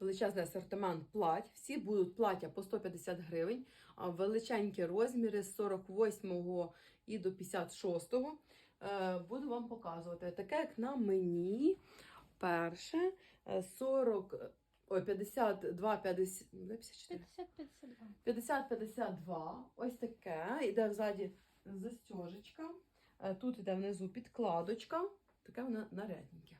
величезний асортимент плать. Всі будуть плаття по 150 гривень, а величенькі розміри з 48 і до 56. Е, Буду вам показувати. Таке, як на мені. Перше е, 40, ой, 52, 50, де 54? 50-52. 50-52. Ось таке. Іде взаді застежечка. Е, Тут іде внизу підкладочка. Таке воно нарядненьке.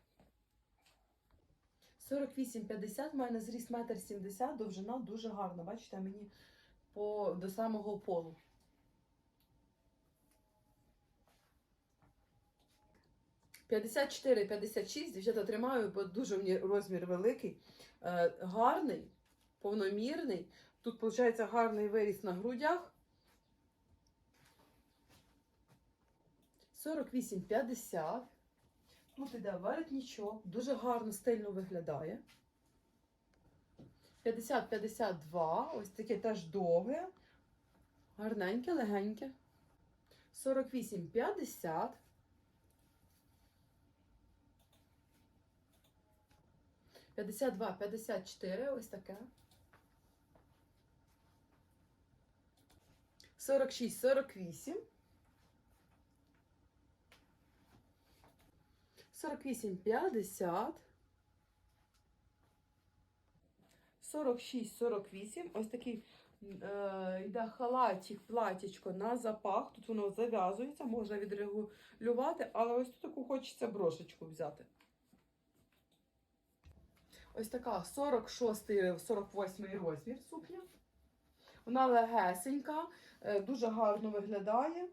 48-50, має зріст 1,70 м, довжина дуже гарна. Бачите, мені по, до самого полу. П'ятдесят чотири, п'ятдесят шість, дівчата тримаю, бо дуже мені розмір великий. Е, гарний, повномірний. Тут, виходить, гарний виріс на грудях. 48-50. Ну, От іде воротничок, дуже гарно стильно виглядає. 50-52, ось таке теж довге, гарненьке, легеньке. 48-50. П'ятдесят два, п'ятдесят чотири, ось таке. 46-48. 48,50. 46-48. Ось такий е, йде халатик, платічко на запах. Тут воно зав'язується, можна відрегулювати, але ось тут таку хочеться брошечку взяти. Ось така 46-48 розмір сукня. Вона легесенька, е, дуже гарно виглядає.